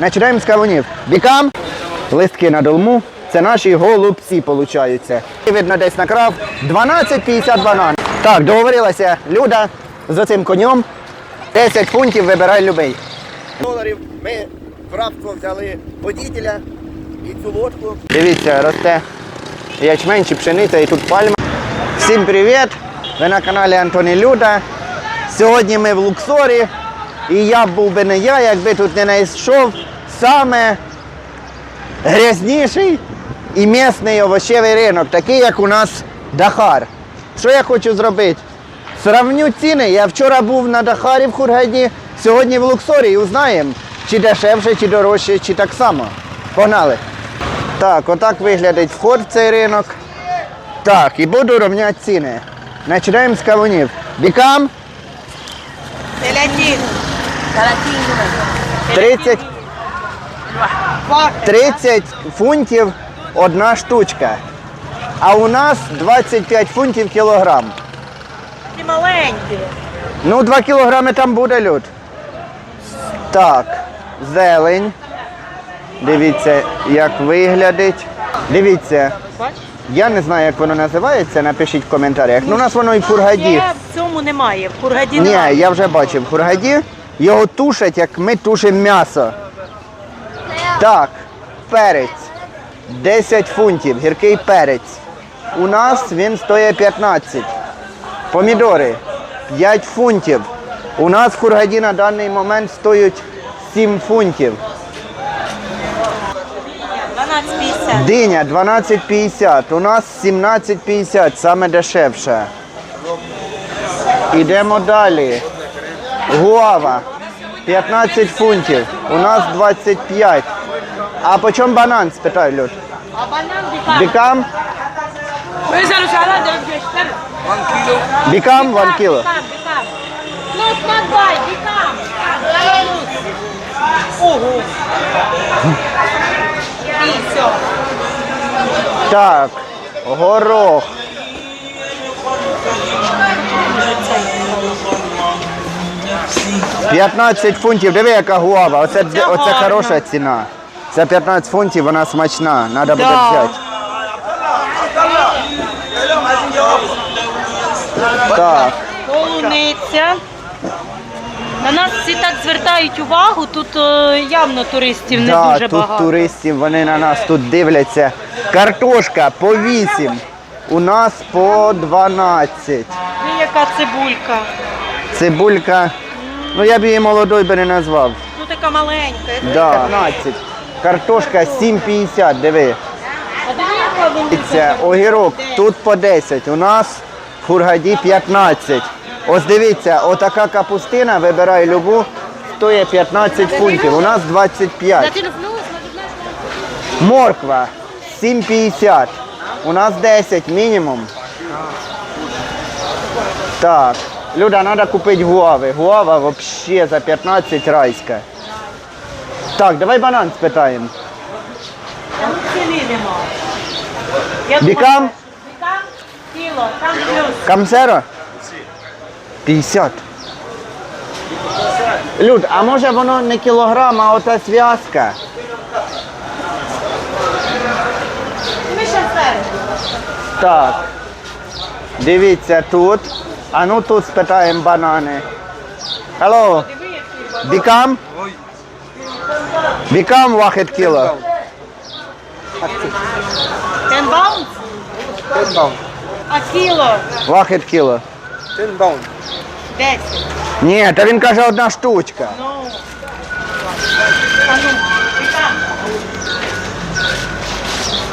Починаємо з кавунів. Бікам, листки на долму. Це наші голубці, виходить. Видно десь накрав 12,50 банан. Так, договорилася Люда з оцим конем. 10 фунтів вибирай любий. Доларів ми в рабство взяли водителя і цю лодку. Дивіться, росте ячмень чи пшениця і тут пальма. Всім привіт! Ви на каналі Антоні Люда. Сьогодні ми в Луксорі. І я був би не я, якби тут не знайшов саме грязніший і місний овочевий ринок, такий, як у нас Дахар. Що я хочу зробити? Сравню ціни. Я вчора був на Дахарі в Хургаді, сьогодні в Луксорі і узнаємо, чи дешевше, чи дорожче, чи так само. Погнали. Так, отак виглядить вход в цей ринок. Так, і буду рівняти ціни. Починаємо з кавунів. Бікам. Телятину. 30, 30 фунтів одна штучка. А у нас 25 фунтів кілограм. Ті маленькі. Ну, 2 кілограми там буде люд. Так, зелень. Дивіться, як виглядить. Дивіться, я не знаю, як воно називається, напишіть в коментарях. Ну, у нас воно і в фургаді. В цьому немає. В кургаді Ні, я вже бачив в фургаді. Його тушать, як ми тушимо м'ясо. Так, перець. 10 фунтів, гіркий перець. У нас він стоїть 15. Помідори 5 фунтів. У нас в Хургаді на даний момент стоять 7 фунтів. Диня 12,50. У нас 17,50, саме дешевше. Ідемо далі. Гуава 15 фунтів. У нас 25. А по чому банан? Спитай, Люд. А банан бікам. Бікам? Бікам. 1 кіло. Ну. Ого. Так, горох. «15 фунтів, диви, яка гуава. Оце, Це оце гарно. хороша ціна. Це 15 фунтів, вона смачна. Треба буде Да. взяти. Так, Полуниця. На нас всі так звертають увагу, тут е, явно туристів не да, дуже тут багато. туристів, вони на нас тут дивляться. Картошка по 8. У нас по 12. Ви яка цибулька. Цибулька. Ну я б її молодою би не назвав. Ну така маленька. Да. 15. Картошка 7,50, диви. А диви, яка велика. Це огірок тут по 10. У нас в Хургаді 15. Ось дивіться, отака капустина, вибирай любу, стоїть 15 фунтів. У нас 25. Морква 7,50. У нас 10 мінімум. Так. Люда, треба купити гуави. Гуава взагалі за 15 райська. Так, давай банан спитаємо. Там ціни нема. Я думаю, Бікам? Бікам? Кіло, там плюс. Камсеро? 50. Люд, а може воно не кілограм, а ота зв'язка? Ми ще сервіс. Так. Дивіться тут. А ну тут спитаємо банани. Hello. Диви, який Бікам? Бікам вахет кіло. Ten pounds? Ten pound. А кіло? Вахет кіло. Ten pound. 10. Ні, та він каже одна штучка. Ну. А ну, Бікам.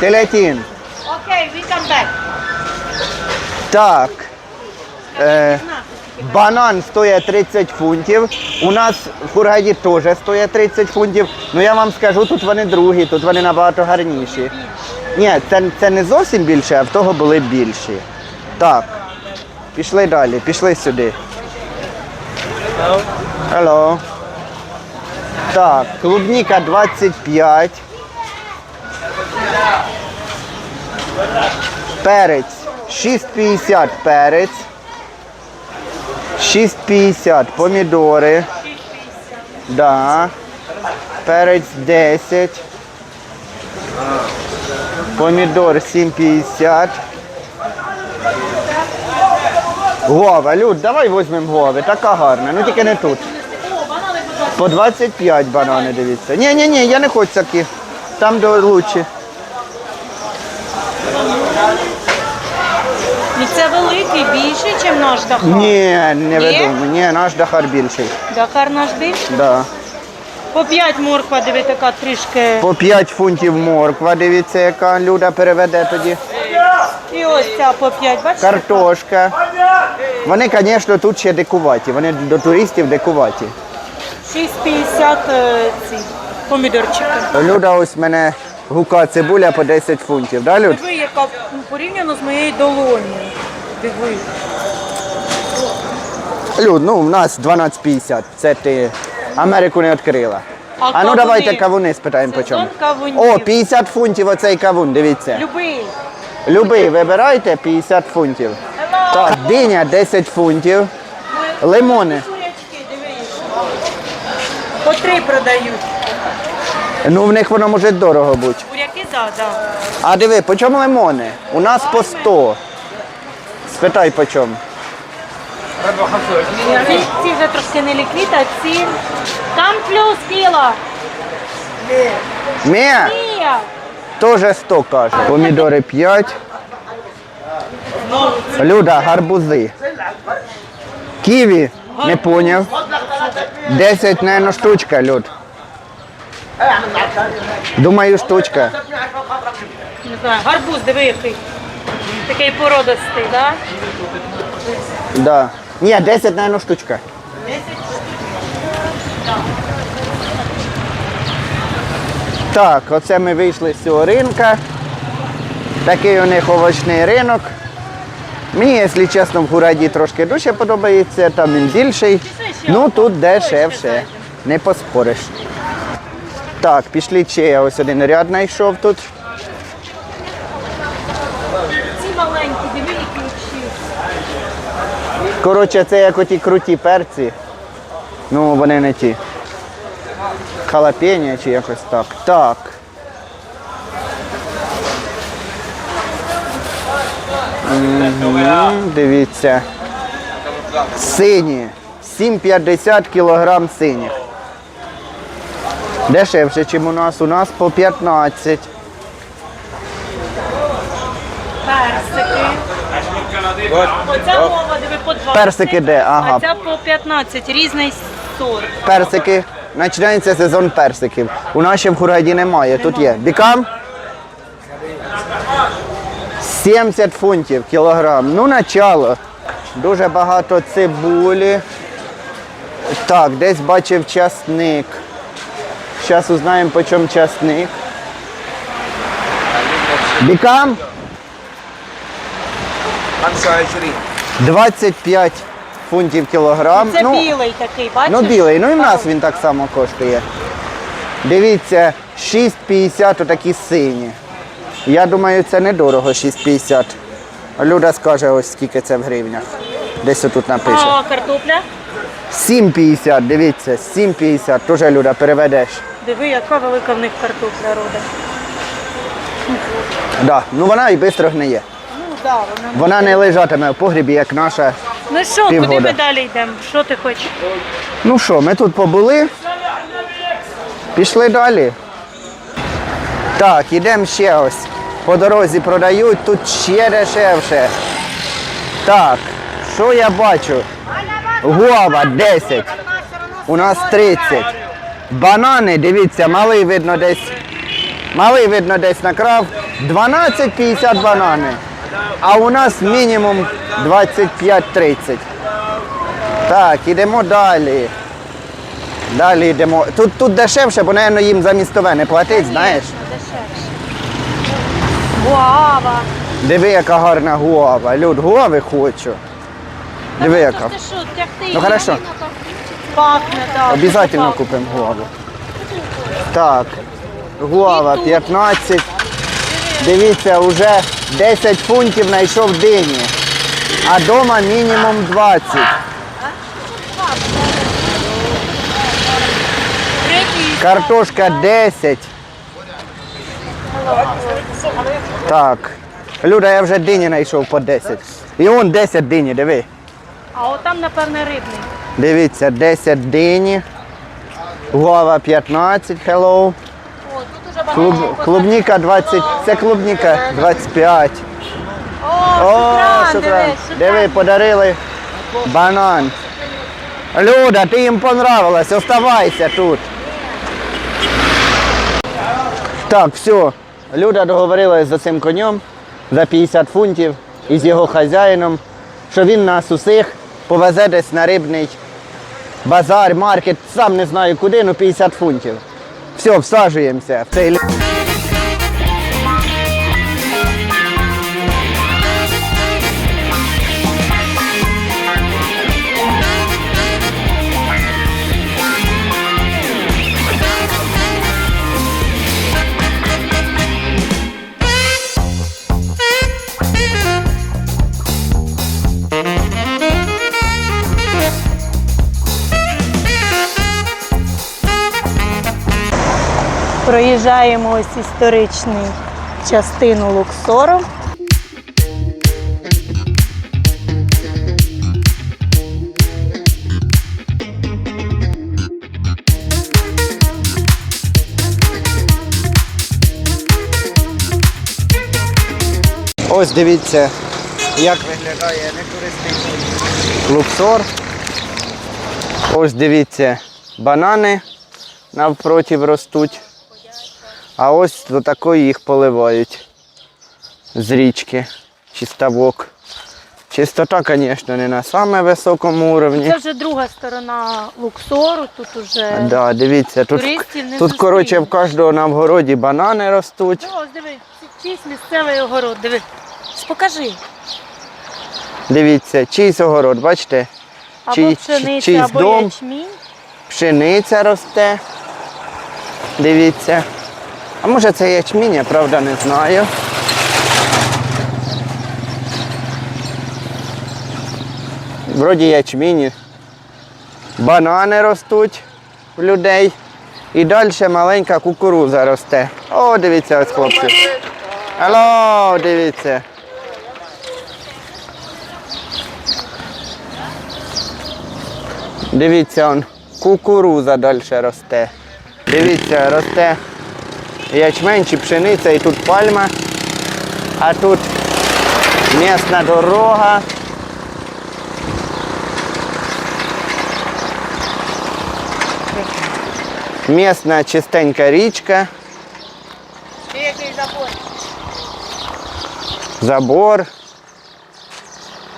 Телятін. Окей, we come back. Так. Е, банан стоїть 30 фунтів. У нас в Хургаді теж стоїть 30 фунтів. Ну я вам скажу, тут вони другі, тут вони набагато гарніші. Ні, це, це не зовсім більше, а в того були більші. Так. Пішли далі, пішли сюди. Hello. Так, клубніка 25. Перець 6,50 перець. 6,50 помідори. Да. перець 10. Помідор 7,50. Гова, Люд, давай візьмемо гови, така гарна, ну тільки не тут. По 25 банани, дивіться. Ні, ні, ні, я не хочу такі. Там до лучше. І це більший, ніж наш Дахар. Ні, не ведомо. Ні, наш Дахар більший. Дахар наш більший. Да. По 5 морква, диви, така трішки. По 5 фунтів морква, дивіться, яка люда переведе тоді. І ось ця по 5, бачите? Картошка. Вони, звісно, тут ще дикуваті. Вони до туристів дикуваті. 6,50 е, ці помідорчики. Люда ось мене гука цибуля по 10 фунтів. Да, Люд? Диви, яка ну, порівняно з моєю долонею. Диви. Люд, ну в нас 12,50. Це ти Америку не відкрила. А А, ну кавуни? давайте кавуни спитаємо по чому. О, 50 фунтів оцей кавун, дивіться. Любий. Любий, вибирайте 50 фунтів. Так, диня 10 фунтів. Лимони. Курячки. По три продають. Ну в них воно може дорого бути. Буряки, так, да, так. А диви, по чому лимони? У нас по 100. Спитай по чому. Ці, ці вже трошки не ліквід, а ці. Там плюс кіло. Мія, Ні. теж 100 каже. Помідори 5. Люда, гарбузи. Ківі, не поняв. 10, наверное, штучка, Люд. Думаю, штучка. Не знаю, гарбуз, диви який. Такий породистий, так? Да? Да. Ні, 10, наверное, штучка. Так, оце ми вийшли з цього ринка. Такий у них овочний ринок. Мені, якщо чесно, в Гураді трошки дужче подобається, там він більший. Ну тут дешевше. Не поспориш. Так, пішли ще я ось один ряд знайшов тут. Ці маленькі, диви, які очі. Коротше, це як оті круті перці. Ну, вони не ті. Халапеньо чи якось так. Так. Мгм, Дивіться. Сині. 7,50 кілограм синіх. Дешевше, ніж у нас. У нас по 15. Персики. Оця мова, по 20. Персик іде, ага. А ця по 15, різний сорт. Персики. Починається сезон персиків. У нас ще в Хургаді немає, тут є. Бікам? 70 фунтів кілограм. Ну, начало. Дуже багато цибулі. Так, десь бачив часник. Зараз узнаємо, по чому часник. Бікам? 25 фунтів кілограм. Це ну, білий такий, бачиш? Ну, білий, ну і в нас він так само коштує. Дивіться, 6,50 отакі сині. Я думаю, це недорого 6,50. Люда скаже, ось скільки це в гривнях. Десь отут напише. А картопля? 7,50, дивіться, 7,50. Тоже Люда, переведеш. Диви, яка велика в них картопля рода. Да. Ну вона і швидко гниє. Да, вона. Вона не лежатиме в погрібі, як наша. Ну що, куди Півгода. ми далі йдемо? Що ти хочеш? Ну що, ми тут побули. Пішли далі. Так, ідемо ще ось. По дорозі продають, тут ще дешевше. Так, що я бачу? Гуава 10. У нас 30. Банани, дивіться, малий видно десь. Малий видно десь накрав. 12,50 банани. А у нас мінімум 25-30. Так, ідемо далі. Далі йдемо. Тут, тут дешевше, бо, напевно, їм за містове не платить, знаєш. Дешевше. Гуава. Диви, яка гарна гуава. Люд, гуави хочу. Диви, яка. Ти що, тягти? Ну хорошо, Пахне, так. пахне. купимо гуаву. Так, гуава 15. Дивіться, вже 10 фунтів знайшов дині. А дома мінімум 20. Картошка 10. Так. Люда, я вже дині знайшов по 10. І он 10 дині, диви. А отам, напевне, рибний. Дивіться, 10 дині. Гуава 15, hello. Клуб, клубніка 20, це клубніка 25. О, диви, Диви, подарили банан. Люда, ти їм понравилась, оставайся тут. Так, все. Люда договорилась за цим конем за 50 фунтів із його хазяїном, що він нас усіх повезе десь на рибний базар, маркет, сам не знаю куди, ну 50 фунтів. Все, всаджуємося в цей Проїжджаємо ось історичну частину Луксору. Ось дивіться, як виглядає нетуристичний луксор. Ось дивіться, банани навпроти ростуть. А ось до такої їх поливають з річки чи ставок. Чистота, звісно, не на саме високому рівні. Це вже друга сторона Луксору. Тут уже Да, дивіться, тут, туристів не тут коротше, в кожного на вгороді банани ростуть. Ну, ось диви, чийсь місцевий огород. Диви. Покажи. Дивіться, чийсь огород, бачите? Або Чий- пшениця, чийсь або дом. ячмінь. Пшениця росте. Дивіться. А може це ячмінь, я правда не знаю. Вроді ячмінь. Банани ростуть в людей. І далі маленька кукуруза росте. О, дивіться, ось хлопці. Алло, дивіться. Дивіться, он, кукуруза далі росте. Дивіться, росте ячмень чи пшениця і тут пальма, а тут місна дорога. Місна чистенька річка, Який забор? забор,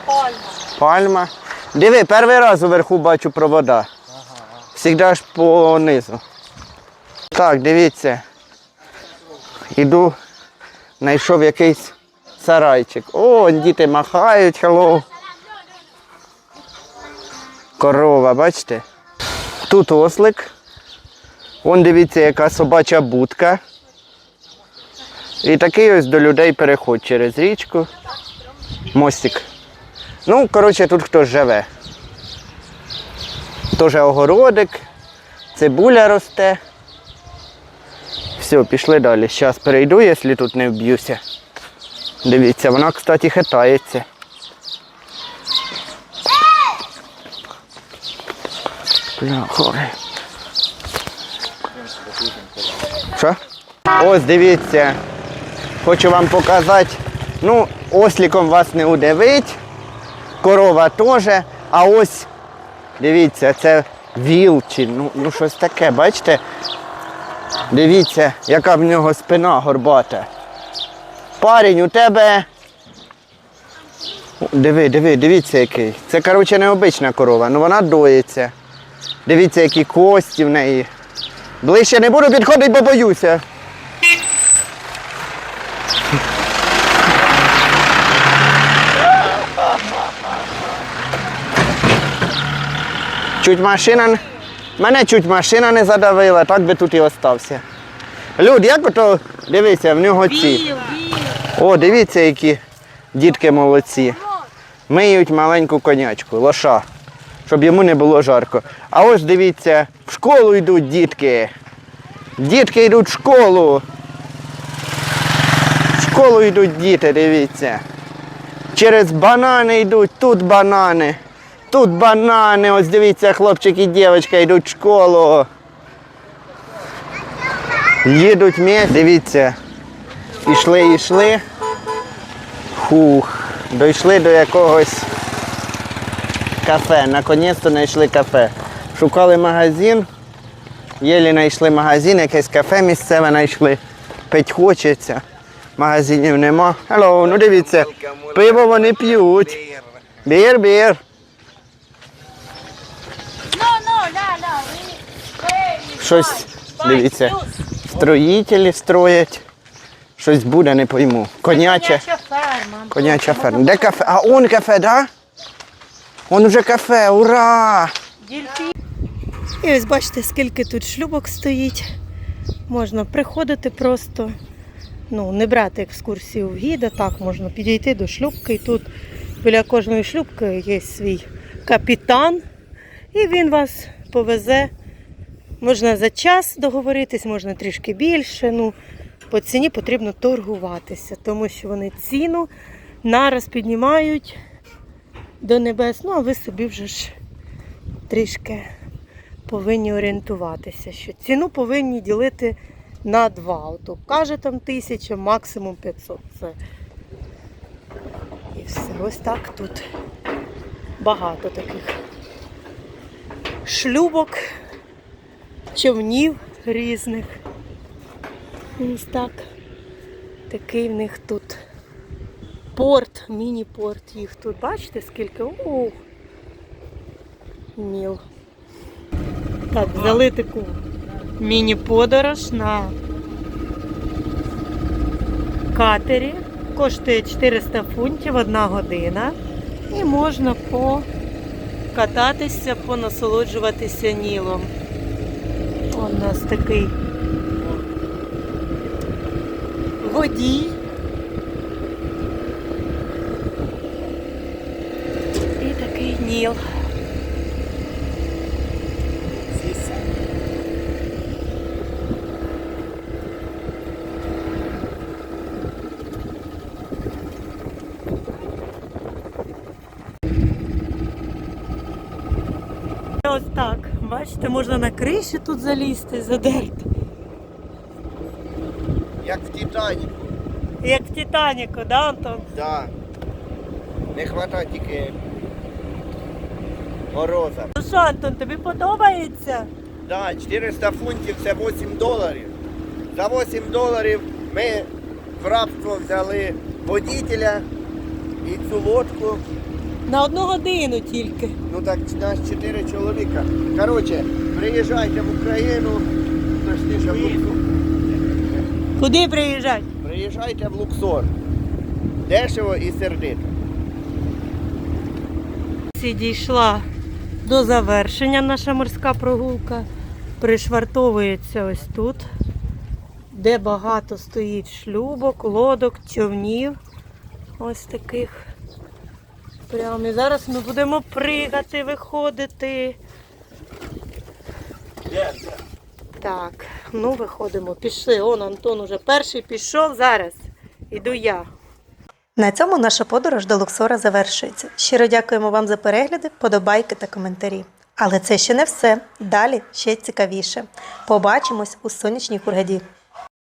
Пальма. пальма. Диви, перший раз уверху бачу провода. Всегда ж по низу. Так, дивіться. Іду, знайшов якийсь сарайчик. О, діти махають, hello. Корова, бачите? Тут ослик. Вон дивіться, яка собача будка. І такий ось до людей переход через річку. Мостик. Ну, коротше, тут хтось живе. Теж огородик, цибуля росте. Все, пішли далі. Зараз перейду, якщо тут не вб'юся. Дивіться, вона, кстати, хитається. Бля. Що? Ось дивіться. Хочу вам показати. Ну, осліком вас не удивить. Корова теж. А ось, дивіться, це віл чи ну, ну щось таке, бачите? Дивіться, яка в нього спина горбата. Парень, у тебе. Диви, диви, дивіться який. Це, коротше, необична корова, ну вона доїться. Дивіться, які кості в неї. Ближче не буду підходити, бо боюся. Чуть машина. Не- Мене чуть машина не задавила, так би тут і остався. Люд, як ото, дивися, в нього ці. О, дивіться, які дітки молодці. Миють маленьку конячку, лоша, щоб йому не було жарко. А ось дивіться, в школу йдуть дітки. Дітки йдуть в школу. В школу йдуть діти, дивіться. Через банани йдуть, тут банани. Тут банани. Ось дивіться, хлопчик і дівчинка йдуть в школу. Їдуть місць, дивіться. Ішли, ішли. Хух. Дійшли до якогось кафе. Наконець-то знайшли кафе. Шукали магазин. Єлі знайшли магазин, якесь кафе місцеве знайшли. Пить хочеться. Магазинів нема. Hello, ну дивіться. Пиво вони п'ють. Бір, Щось, дивіться. Строїтелі строять. Щось буде, не пойму. Коняче. Коняча ферма. Коняча ферма. Де кафе? А он кафе, да? Он уже кафе, ура! І ось бачите, скільки тут шлюбок стоїть. Можна приходити просто, ну, не брати екскурсію в гіда, так можна підійти до шлюбки. І тут біля кожної шлюбки є свій капітан, і він вас повезе. Можна за час договоритись, можна трішки більше. Ну, по ціні потрібно торгуватися, тому що вони ціну нараз піднімають до небес. Ну, а ви собі вже ж трішки повинні орієнтуватися, що ціну повинні ділити на два. Ото каже там тисяча, максимум 500. Це. І все. Ось так тут багато таких шлюбок, човнів різних. Ось так. Такий в них тут порт, міні-порт їх тут. Бачите, скільки? Ух, міл. Так, взяли таку міні-подорож на катері. Коштує 400 фунтів одна година. І можна покататися, понасолоджуватися нілом. У нас такий водій. І такий ніл. Ось так. Бачите, можна криші тут залізти, задерти. Як в Титаніку. Як в Титаніку, да, Антон? Да. Не вистачає тільки мороза. Ну що, Антон, тобі подобається? Да, 400 фунтів це 8 доларів. За 8 доларів ми в рабство взяли водителя і цю лодку. На одну годину тільки. Ну так нас 4 чоловіка. Коротше, приїжджайте в Україну, точніше в Луксор. Куди приїжджати? Приїжджайте в Луксор. Дешево і сердито. Всі дійшла до завершення наша морська прогулка. Пришвартовується ось тут, де багато стоїть шлюбок, лодок, човнів. Ось таких. Прямо і зараз ми будемо пригати, виходити. Так, ну виходимо, пішли. Он Антон уже перший пішов зараз. Іду я. На цьому наша подорож до Луксора завершується. Щиро дякуємо вам за перегляди, подобайки та коментарі. Але це ще не все. Далі ще цікавіше. Побачимось у сонячній Хургаді.